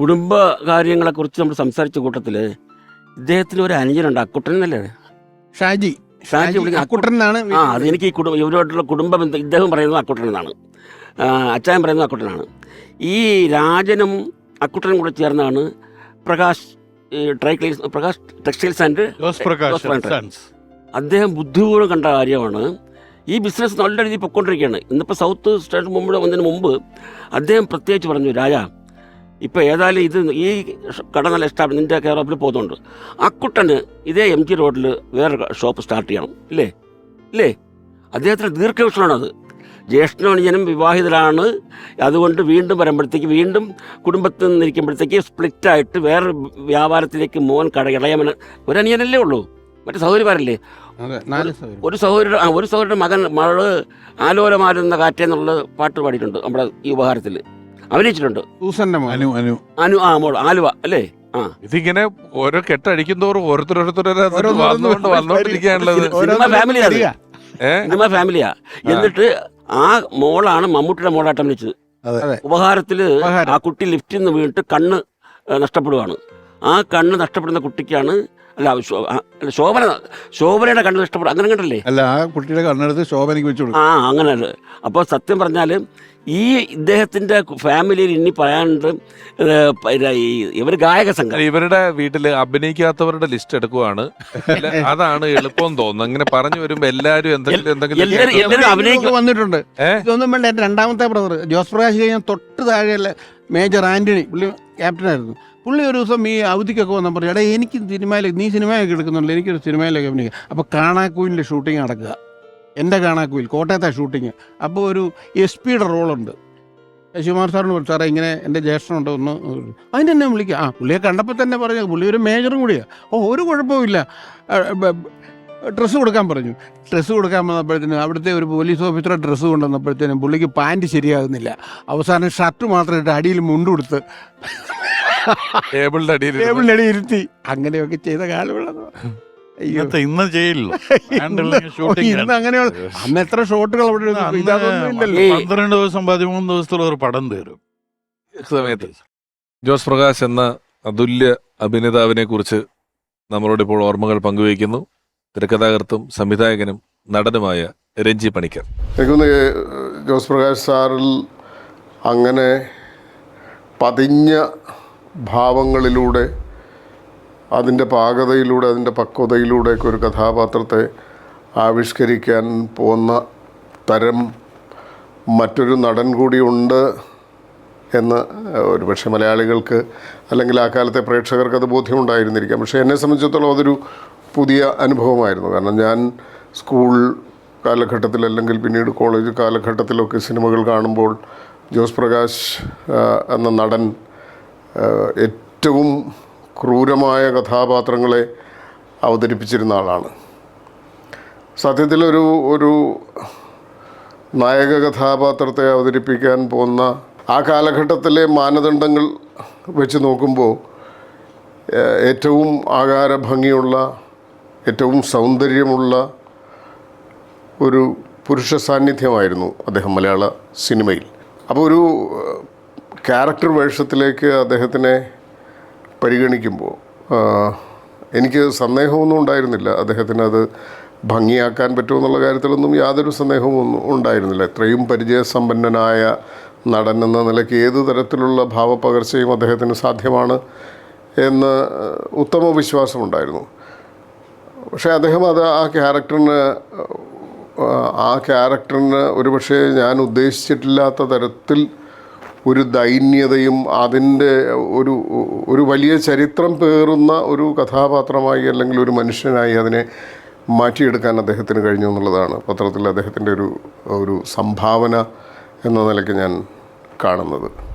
കുടുംബ കാര്യങ്ങളെക്കുറിച്ച് നമ്മൾ സംസാരിച്ച കൂട്ടത്തിൽ ഇദ്ദേഹത്തിന് ഒരു അനുജനുണ്ട് അക്കുട്ടൻ അല്ലേ ഷാജി. ഷാജി അക്കുട്ടൻ എന്നാണ് ആ അത് എനിക്ക് ഈ കുടുംബ ഇവരോട്ടുള്ള കുടുംബ ബന്ധം ഇദ്ദേഹം പറയുന്നത് അക്കുട്ടൻ എന്നാണ്. അച്ചായൻ പറയുന്നത് അക്കുട്ടനാണ് ഈ രാജനും അക്കുട്ടനും കൂടെ ചേർന്നാണ് Prakash dry cleans Prakash textiles and അദ്ദേഹം ബുദ്ധിപൂർവം കണ്ട കാര്യമാണ്. ഈ ബിസിനസ് നല്ല രീതിയിൽ പൊയ്ക്കൊണ്ടിരിക്കുകയാണ്. ഇന്നിപ്പോൾ സൗത്ത് സ്റ്റേറ്റ് മുമ്പ് വന്നതിന് മുമ്പ് അദ്ദേഹം പ്രത്യേകിച്ച് പറഞ്ഞു രാജ ഇപ്പോൾ ഏതായാലും ഇത് ഈ കട നല്ല ഇഷ്ടമാണ് നിന്റെ കെയർ ഓഫിൽ പോകുന്നുണ്ട് അക്കുട്ടന് ഇതേ എം ജി റോഡിൽ വേറെ ഷോപ്പ് സ്റ്റാർട്ട് ചെയ്യണം ഇല്ലേ? ഇല്ലേ? അദ്ദേഹത്തിന് ദീർഘവീക്ഷണമാണത്. ജ്യേഷ്ഠനോണിജനും വിവാഹിതരാണ്. അതുകൊണ്ട് വീണ്ടും വരുമ്പോഴത്തേക്ക് വീണ്ടും കുടുംബത്തിൽ നിന്നിരിക്കുമ്പോഴത്തേക്ക് സ്പ്ലിറ്റായിട്ട് വേറെ വ്യാപാരത്തിലേക്ക് മോൻ കട ഇളയമന് ഒരനിയനല്ലേ ഉള്ളൂ. മറ്റു സഹോദരിമാരല്ലേ? ഒരു സഹോദര. ഒരു സഹോദരന്റെ മകൻ മകൾ ആലോലമാരുന്ന കാറ്റേ എന്നുള്ള പാട്ട് പാടിയിട്ടുണ്ട് നമ്മുടെ ഈ ഉപഹാരത്തിൽ. അഭിനയിച്ചിട്ടുണ്ട്. സൂസന്റെ അനു അനു. അനു ആ മോൾ ആലുവ അല്ലേ? ആ. ഇതിങ്ങനെ ഓരോ കെട്ടടിക്കുന്നോറും തോറും ഓരോന്ന് വന്നുകൊണ്ട് വന്നോണ്ടിരിക്കാനുള്ളത് സിനിമ ഫാമിലി അത് വരിക. ഏ? സിനിമ ഫാമിലിയാ. എന്നിട്ട് ആ മോളാണ് മമ്മൂട്ടിയുടെ മോളായിട്ട് അഭിനയിച്ചത്. അതെ. ഉപഹാരത്തിൽ ഉപഹാരം. ആ കുട്ടി ലിഫ്റ്റിൽ നിന്ന് വീണിട്ട് കണ്ണ് ഏ, നഷ്ടപ്പെടുവാണ്. ആ കണ്ണ് നഷ്ടപ്പെടുന്ന കുട്ടിക്കാണ് അല്ല ശോ- ആ, അല്ല, ശോഭന ശോഭനയുടെ കണ്ണ് നഷ്ടപ്പെടും അങ്ങനെ കണ്ടല്ലേ അല്ല ആ കുട്ടിയുടെ കണ്ണെടുത്ത് ശോഭനയ്ക്ക് വെച്ചു കൊടുക്കും. ആ അങ്ങനെ. അപ്പൊ സത്യം പറഞ്ഞാൽ ഈ ഇദ്ദേഹത്തിന്റെ ഫാമിലിയിൽ ഇനി പറയാനുണ്ട് ഇവർ ഗായക സംഘം. ഇവരുടെ വീട്ടിൽ അഭിനയിക്കാത്തവരുടെ ലിസ്റ്റ് എടുക്കുവാണ്. അതാണ് എളുപ്പം തോന്നുന്നു അങ്ങനെ പറഞ്ഞു വരുമ്പോ എല്ലാരും എന്തെങ്കിലും എന്തെങ്കിലും വന്നിട്ടുണ്ട്. ഇതൊന്നും വേണ്ട എന്റെ രണ്ടാമത്തെ ബ്രദർ. ജോസ് പ്രകാശ് കഴിഞ്ഞാൽ തൊട്ട് താഴെയല്ല മേജർ ആന്റണി പുള്ളി ക്യാപ്റ്റനായിരുന്നു. പുള്ളി ഒരു ദിവസം ഈ അവധിക്കൊക്കെ വന്നാൽ പറഞ്ഞു എടാ എനിക്ക് സിനിമയിലേക്ക് നീ സിനിമയൊക്കെ എടുക്കുന്നുണ്ടല്ലോ എനിക്കൊരു സിനിമയിലേക്ക് അഭിനയിക്കാം. അപ്പോൾ കാണാക്കൂലിന്റെ ഷൂട്ടിംഗ് നടക്കുക. എന്റെ കാണാക്കുവിൽ കോട്ടയത്തെ ഷൂട്ടിങ്. അപ്പോൾ ഒരു എസ് പിയുടെ റോളുണ്ട്. ശിവകുമാർ സാറിന് പറഞ്ഞു സാറേ ഇങ്ങനെ എന്റെ ജ്യേഷ്ഠനുണ്ട് ഒന്ന് അതിന് തന്നെ വിളിക്കുക ആ പുള്ളിയെ കണ്ടപ്പോൾ തന്നെ പറഞ്ഞു പുള്ളി ഒരു മേജറും കൂടിയാണ് ഓ ഒരു കുഴപ്പമില്ല ഡ്രസ്സ് കൊടുക്കാൻ പറഞ്ഞു. ഡ്രസ്സ് കൊടുക്കാൻ വന്നപ്പോഴത്തേനും അവിടുത്തെ ഒരു പോലീസ് ഓഫീസറെ ഡ്രസ്സ് കൊണ്ടുവന്നപ്പോഴത്തേനും പുള്ളിക്ക് പാന്റ് ശരിയാകുന്നില്ല. അവസാനം ഷർട്ട് മാത്രം ഇട്ട് അടിയിൽ മുണ്ടുകൊടുത്ത് ടേബിളിന്റെ അടിയിൽ ടേബിളിന്റെ അടിയിൽ ഇരുത്തി. അങ്ങനെയൊക്കെ ചെയ്ത കാലമുള്ളത് ഇന്നത്തെ ഇന്ന് ചെയ്യില്ല ഹാൻഡിലിംഗ് ഷൂട്ടിംഗ് ഇന്ന് അങ്ങനെയുള്ള അന്ന് എത്ര ഷോട്ടുകൾ അവിടെ പന്ത്രണ്ട് ദിവസം പതിമൂന്ന് ദിവസത്തുള്ള ഒരു പടം തീരും. സമയത്ത്. ജോസ് പ്രകാശ് എന്ന അതുല്യ അഭിനേതാവിനെ കുറിച്ച് നമ്മളോട് ഇപ്പോൾ ഓർമ്മകൾ പങ്കുവയ്ക്കുന്നു. തിരക്കഥാകൃത്തും സംവിധായകനും നടനുമായ രഞ്ജി പണിക്കർ. എനിക്കൊന്ന് ജോസ് പ്രകാശ് സാറിൽ അങ്ങനെ പതിഞ്ഞ ഭാവങ്ങളിലൂടെ അതിന്റെ പാകതയിലൂടെ അതിന്റെ പക്വതയിലൂടെയൊക്കെ ഒരു കഥാപാത്രത്തെ ആവിഷ്കരിക്കാൻ പോകുന്ന തരം മറ്റൊരു നടൻ കൂടിയുണ്ട് എന്ന് ഒരു പക്ഷേ മലയാളികൾക്ക് അല്ലെങ്കിൽ ആ കാലത്തെ പ്രേക്ഷകർക്ക് അത് ബോധ്യമുണ്ടായിരുന്നിരിക്കാം. പക്ഷേ എന്നെ സംബന്ധിച്ചിടത്തോളം അതൊരു പുതിയ അനുഭവമായിരുന്നു. കാരണം ഞാൻ സ്കൂൾ കാലഘട്ടത്തിൽ അല്ലെങ്കിൽ പിന്നീട് കോളേജ് കാലഘട്ടത്തിലൊക്കെ സിനിമകൾ കാണുമ്പോൾ ജോസ് പ്രകാശ് എന്ന നടൻ ഏറ്റവും ക്രൂരമായ കഥാപാത്രങ്ങളെ അവതരിപ്പിച്ചിരുന്ന ആളാണ്. സത്യത്തിൽ ഒരു ഒരു നായക കഥാപാത്രത്തെ അവതരിപ്പിക്കാൻ പോകുന്ന ആ കാലഘട്ടത്തിലെ മാനദണ്ഡങ്ങൾ വെച്ച് നോക്കുമ്പോൾ ഏറ്റവും ആകാരഭംഗിയുള്ള ഏറ്റവും സൗന്ദര്യമുള്ള ഒരു പുരുഷ സാന്നിധ്യമായിരുന്നു അദ്ദേഹം മലയാള സിനിമയിൽ. അപ്പോൾ ഒരു ക്യാരക്ടർ വേഷത്തിലേക്ക് അദ്ദേഹത്തിനെ പരിഗണിക്കുമ്പോൾ എനിക്ക് സന്ദേഹമൊന്നും ഉണ്ടായിരുന്നില്ല. അദ്ദേഹത്തിന് അത് ഭംഗിയാക്കാൻ പറ്റുമെന്നുള്ള കാര്യത്തിലൊന്നും യാതൊരു സന്ദേഹവും ഒന്നും ഉണ്ടായിരുന്നില്ല. ഇത്രയും പരിചയസമ്പന്നനായ നടൻ എന്ന നിലയ്ക്ക് ഏത് തരത്തിലുള്ള ഭാവപകർച്ചയും അദ്ദേഹത്തിന് സാധ്യമാണ് എന്ന് ഉത്തമ വിശ്വാസമുണ്ടായിരുന്നു. പക്ഷേ അദ്ദേഹം അത് ആ ക്യാരക്ടറിന് ആ ക്യാരക്ടറിന് ഒരുപക്ഷെ ഞാൻ ഉദ്ദേശിച്ചിട്ടില്ലാത്ത തരത്തിൽ ഒരു ദൈന്യതയും അതിന്റെ ഒരു ഒരു വലിയ ചരിത്രം പേറുന്ന ഒരു കഥാപാത്രമായി അല്ലെങ്കിൽ ഒരു മനുഷ്യനായി അതിനെ മാറ്റിയെടുക്കാൻ അദ്ദേഹത്തിന് കഴിഞ്ഞു എന്നുള്ളതാണ് പത്രത്തിൽ അദ്ദേഹത്തിന്റെ ഒരു ഒരു സംഭാവന എന്ന നിലയ്ക്ക് ഞാൻ കാണുന്നത്.